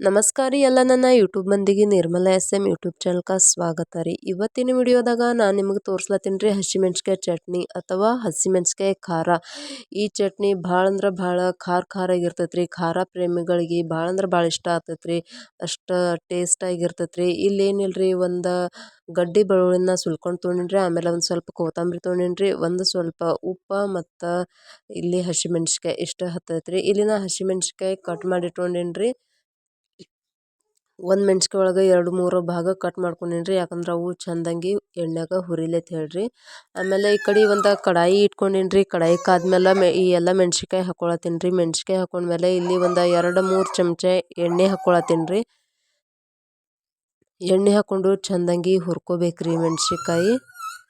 ನಮಸ್ಕಾರ ರೀ ಎಲ್ಲ ನನ್ನ ಯೂಟ್ಯೂಬ್ ಮಂದಿಗೆ ನಿರ್ಮಲಾ ಎಸ್ ಎಂ ಯೂಟ್ಯೂಬ್ ಚಾನಲ್ಗೆ ಸ್ವಾಗತ ರೀ. ಇವತ್ತಿನ ವಿಡಿಯೋದಾಗ ನಾನು ನಿಮಗೆ ತೋರಿಸ್ಲತ್ತೀನಿ ರೀ ಹಸಿಮೆಣ್ಸಿಕಾಯಿ ಚಟ್ನಿ ಅಥವಾ ಹಸಿಮೆಣ್ಸಿಕಾಯಿ ಖಾರ. ಈ ಚಟ್ನಿ ಭಾಳ ಅಂದ್ರೆ ಭಾಳ ಖಾರ ಖಾರ ಆಗಿರ್ತೈತೆ ರೀ. ಖಾರ ಪ್ರೇಮಿಗಳಿಗೆ ಭಾಳ ಅಂದ್ರೆ ಭಾಳ ಇಷ್ಟ ಆಗ್ತೈತೆ ರೀ. ಅಷ್ಟು ಟೇಸ್ಟಾಗಿರ್ತೈತೆ ರೀ. ಇಲ್ಲೇನಿಲ್ಲ ರೀ ಒಂದು ಗಡ್ಡಿ ಬೆಳ್ಳುಳ್ಳಿನ ಸುಲ್ಕೊಂಡು ತೊಂಡಿನ್ರಿ ಆಮೇಲೆ ಒಂದು ಸ್ವಲ್ಪ ಕೊತ್ತಂಬರಿ ತೊಂಡಿನ್ರಿ ಒಂದು ಸ್ವಲ್ಪ ಉಪ್ಪು ಮತ್ತು ಇಲ್ಲಿ ಹಸಿಮೆಣ್ಸಿಕಾಯಿ ಇಷ್ಟು ಹತ್ತೈತೆ ರೀ. ಇಲ್ಲಿನ ನಾ ಹಸಿಮೆಣ್ಸಿಕಾಯಿ ಕಟ್ ಮಾಡಿ ಒಂದು ಮೆಣ್ಸಿಕಾಯಿ ಒಳಗೆ ಎರಡು, ಮೂರು ಭಾಗ ಕಟ್ ಮಾಡ್ಕೊಂಡೀನಿ ರೀ ಯಾಕಂದ್ರೆ ಅವು ಚಂದಂಗಿ ಎಣ್ಣೆಗೆ ಹುರಿಲತ್ ಹೇಳ್ರಿ. ಆಮೇಲೆ ಈ ಕಡೆ ಒಂದು ಕಡಾಯಿ ಇಟ್ಕೊಂಡೀನಿ ರೀ ಕಡಾಯಿ ಕಾದ್ಮೇಲೆ ಮೆ, ಈ ಎಲ್ಲ ಮೆಣ್ಸಿಕಾಯಿ ಹಾಕ್ಕೊಳತ್ತೀನಿ ರೀ ಮೆಣ್ಸಿಕಾಯಿ ಹಾಕೊಂಡ್ಮೇಲೆ ಇಲ್ಲಿ ಒಂದು ಎರಡು, ಮೂರು ಚಮಚ ಎಣ್ಣೆ ಹಾಕ್ಕೊಳತ್ತೀನಿ ರೀ ಎಣ್ಣೆ ಹಾಕ್ಕೊಂಡು ಚಂದಂಗಿ ಹುರ್ಕೋಬೇಕು ರೀ ಮೆಣ್ಸಿಕಾಯಿ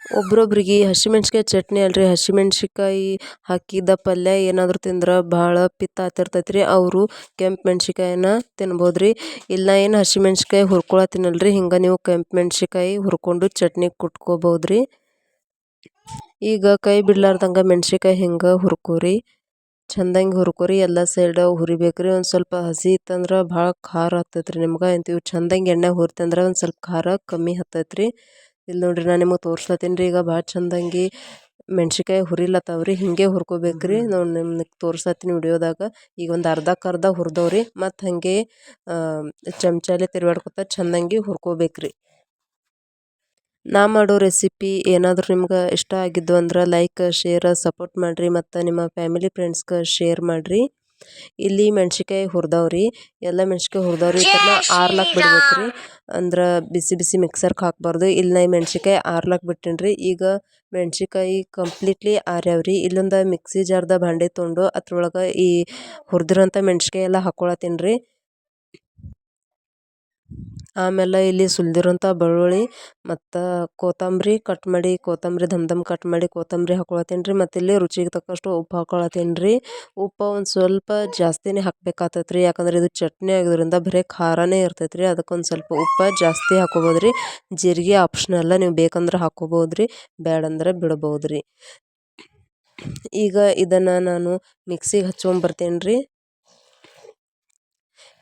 ಒಬ್ರೊಬ್ರಿಗೆ ಹಸಿಮೆಣ್ಸಿಕಾಯಿ ಚಟ್ನಿ ಅಲ್ರಿ. ಹಸಿಮೆಣ್ಸಿಕಾಯಿ ಹಾಕಿದ ಪಲ್ಯ ಏನಾದರೂ ತಿಂದ್ರೆ ಭಾಳ ಪಿತ್ತ ಆತಿರ್ತೈತೆ ರೀ ಅವರು ಕೆಂಪು ಮೆಣ್ಸಿಕಾಯಿನ ತಿನ್ಬೋದು ರೀ ಇಲ್ಲ ಏನು ಹಸಿಮೆಣ್ಸಿಕಾಯಿ ಹುರ್ಕೊಳತ್ತೀನಲ್ಲ ರೀ ಹಿಂಗೆ ನೀವು ಕೆಂಪು ಮೆಣ್ಸಿಕಾಯಿ ಹುರ್ಕೊಂಡು ಚಟ್ನಿ ಕುಟ್ಕೋಬೋದು ರೀ ಈಗ ಕೈ ಬಿಡ್ಲಾರ್ದಂಗೆ ಮೆಣ್ಸಿಕಾಯಿ ಹಿಂಗೆ ಹುರ್ಕೋರಿ. ಚಂದಂಗೆ ಹುರ್ಕೋರಿ. ಎಲ್ಲ ಸೈಡ್ ಹುರಿಬೇಕು ರೀ ಒಂದು ಸ್ವಲ್ಪ ಹಸಿ ಇತ್ತಂದ್ರೆ ಭಾಳ ಖಾರ ಹತ್ತೈತೆ ರೀ ನಿಮ್ಗೆ. ಅಂತೀವಿ ಚಂದಂಗೆ ಎಣ್ಣೆ ಹುರಿತಂದ್ರೆ ಒಂದು ಸ್ವಲ್ಪ ಖಾರ ಕಮ್ಮಿ ಹತ್ತೈತೆ ರೀ ಇಲ್ಲಿ ನೋಡ್ರಿ ನಾನು ನಿಮಗೆ ತೋರ್ಸ್ಲತ್ತೀನಿ ರೀ ಈಗ ಭಾಳ ಚಂದಂಗಿ ಮೆಣ್ಸಿಕಾಯಿ ಹುರಿಲತ್ತಾವ ರೀ ಹಿಂಗೆ ಹುರ್ಕೋಬೇಕು ರೀ ನೋಡಿ ನಿಮ್ಗೆ ತೋರ್ಸತ್ತೀನಿ ವಿಡಿಯೋದಾಗ. ಈಗ ಒಂದು ಅರ್ಧಕ್ಕೆ ಅರ್ಧ ಹುರಿದವ್ರಿ ಮತ್ತು ಹಾಗೆ ಚಮಚಲ್ಲಿ ತಿರ್ಗಾಡ್ಕೊತ ಚಂದಂಗಿ ಹುರ್ಕೋಬೇಕು ರೀ ನಾ ಮಾಡೋ ರೆಸಿಪಿ ಏನಾದರೂ ನಿಮ್ಗೆ ಇಷ್ಟ ಆಗಿದ್ದು ಅಂದ್ರೆ ಲೈಕ್ ಶೇರ್ ಸಪೋರ್ಟ್ ಮಾಡಿರಿ ಮತ್ತು ನಿಮ್ಮ ಫ್ಯಾಮಿಲಿ ಫ್ರೆಂಡ್ಸ್ಗೆ ಶೇರ್ ಮಾಡಿರಿ. ಇಲ್ಲಿ ಮೆಣ್ಸಿಕಾಯಿ ಹುರಿದವ್ರಿ ಎಲ್ಲ ಮೆಣ್ಸಿಕಾಯಿ ಹುರಿದವ್ರಿ ಇದನ್ನ ಆರ್ಲಕ್ಕೆ ಬಿಡ್ಬೇಕು ರೀ ಅಂದ್ರೆ ಬಿಸಿ ಬಿಸಿ ಮಿಕ್ಸರ್ಗೆ ಹಾಕಬಾರ್ದು. ಇಲ್ಲಿ ನಾ ಮೆಣ್ಸಿಕಾಯಿ ಆರ್ಲಕ್ಕೆ ಬಿಟ್ಟೀನಿ ರೀ ಈಗ ಮೆಣ್ಸಿಕಾಯಿ ಕಂಪ್ಲೀಟ್ಲಿ ಆರ್ಯಾವ್ರಿ. ಇಲ್ಲೊಂದು ಮಿಕ್ಸಿ ಜಾರ್ದ ಭಾಂಡೆ ತೊಗೊಂಡು ಅದ್ರೊಳಗೆ ಈ ಹುರಿದಿರೋಂಥ ಮೆಣ್ಸಿಕಾಯಿ ಎಲ್ಲ ಹಾಕ್ಕೊಳತ್ತೀನಿ ರೀ ಆಮೇಲೆ ಇಲ್ಲಿ ಸುಲಿದಿರೋಂಥ ಬೆಳ್ಳುಳ್ಳಿ ಮತ್ತು ಕೊತ್ತಂಬರಿ ಕಟ್ ಮಾಡಿ, ಕೊತ್ತಂಬರಿ ಧಮ್ ಧಮ್ ಕಟ್ ಮಾಡಿ, ಕೊತ್ತಂಬರಿ ಹಾಕೊಳತ್ತೀನಿ ರೀ. ಮತ್ತು ಇಲ್ಲಿ ರುಚಿಗೆ ತಕ್ಕಷ್ಟು ಉಪ್ಪು ಹಾಕ್ಕೊಳತ್ತೀನಿ ರೀ. ಉಪ್ಪು ಒಂದು ಸ್ವಲ್ಪ ಜಾಸ್ತಿನೇ ಹಾಕ್ಬೇಕಾಗ್ತೈತೆ ರೀ. ಯಾಕಂದ್ರೆ ಇದು ಚಟ್ನಿ ಆಗಿರೋದ್ರಿಂದ ಬರೀ ಖಾರನೇ ಇರ್ತೈತೆ ರೀ. ಅದಕ್ಕೊಂದು ಸ್ವಲ್ಪ ಉಪ್ಪು ಜಾಸ್ತಿ ಹಾಕೋಬೋದು ರೀ. ಜೀರಿಗೆ ಆಪ್ಷನಲ್ಲ ನೀವು ಬೇಕಂದ್ರೆ ಹಾಕೋಬೋದು ರೀ. ಬೇಡಂದ್ರೆ ಬಿಡ್ಬೋದು ರೀ. ಈಗ ಇದನ್ನು ನಾನು ಮಿಕ್ಸಿಗೆ ಹಚ್ಕೊಂಬರ್ತೀನಿ ರೀ.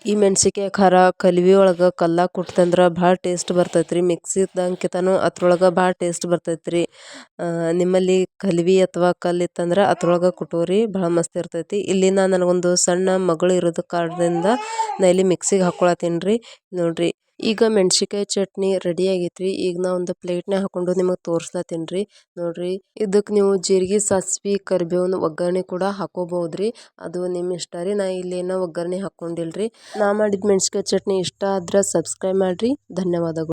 ಈ ಮೆಣ್ಸಿನ್ಕಾಯಿ ಖಾರ ಕಲ್ವಿ ಒಳಗೆ ಕಲ್ಲಾಗ ಕುಟ್ತಂದ್ರೆ ಭಾಳ ಟೇಸ್ಟ್ ಬರ್ತೈತೆ ರೀ ಮಿಕ್ಸಿದಂಕಿತನೂ ಅದ್ರೊಳಗೆ ಭಾಳ ಟೇಸ್ಟ್ ಬರ್ತೈತೆ ರೀ ನಿಮ್ಮಲ್ಲಿ ಕಲ್ವಿ ಅಥವಾ ಕಲ್ಲು ಇತ್ತಂದ್ರೆ ಅದ್ರೊಳಗೆ ಕುಟೋರಿ ಭಾಳ ಮಸ್ತ್ ಇರ್ತೈತಿ. ಇಲ್ಲಿ ನಾನು ನನಗೊಂದು ಸಣ್ಣ ಮಗಳು ಇರೋದು ಕಾರಣದಿಂದ ನಾ ಇಲ್ಲಿ ಮಿಕ್ಸಿಗೆ ಹಾಕ್ಕೊಳತ್ತೀನಿ ರೀ ನೋಡಿರಿ ಈಗ ಮೆಣ್ಸಿನ್ಕಾಯಿ ಚಟ್ನಿ ರೆಡಿ ಆಗೈತ್ರಿ. ಈಗ ನಾ ಒಂದು ಪ್ಲೇಟ್ನಾಗ ಹಾಕೊಂಡು ನಿಮಗೆ ತೋರಿಸ್ಲತ್ತೀನಿ ರೀ ನೋಡ್ರಿ ಇದಕ್ಕೆ ನೀವು ಜೀರಿಗೆ, ಸಾಸ್ವೆ, ಕರಿಬೇವಿನ ಒಗ್ಗರಣೆ ಕೂಡ ಹಾಕ್ಕೋಬೋದು ರೀ ಅದು ನಿಮ್ಮ ಇಷ್ಟ ರೀ, ನಾ ಇಲ್ಲೇನೋ ಒಗ್ಗರಣೆ ಹಾಕ್ಕೊಂಡಿಲ್ಲ ರೀ ನಾ ಮಾಡಿದ ಮೆಣ್ಸಿನ್ಕಾಯಿ ಚಟ್ನಿ ಇಷ್ಟ ಆದ್ರೆ ಸಬ್ಸ್ಕ್ರೈಬ್ ಮಾಡಿರಿ. ಧನ್ಯವಾದಗಳು.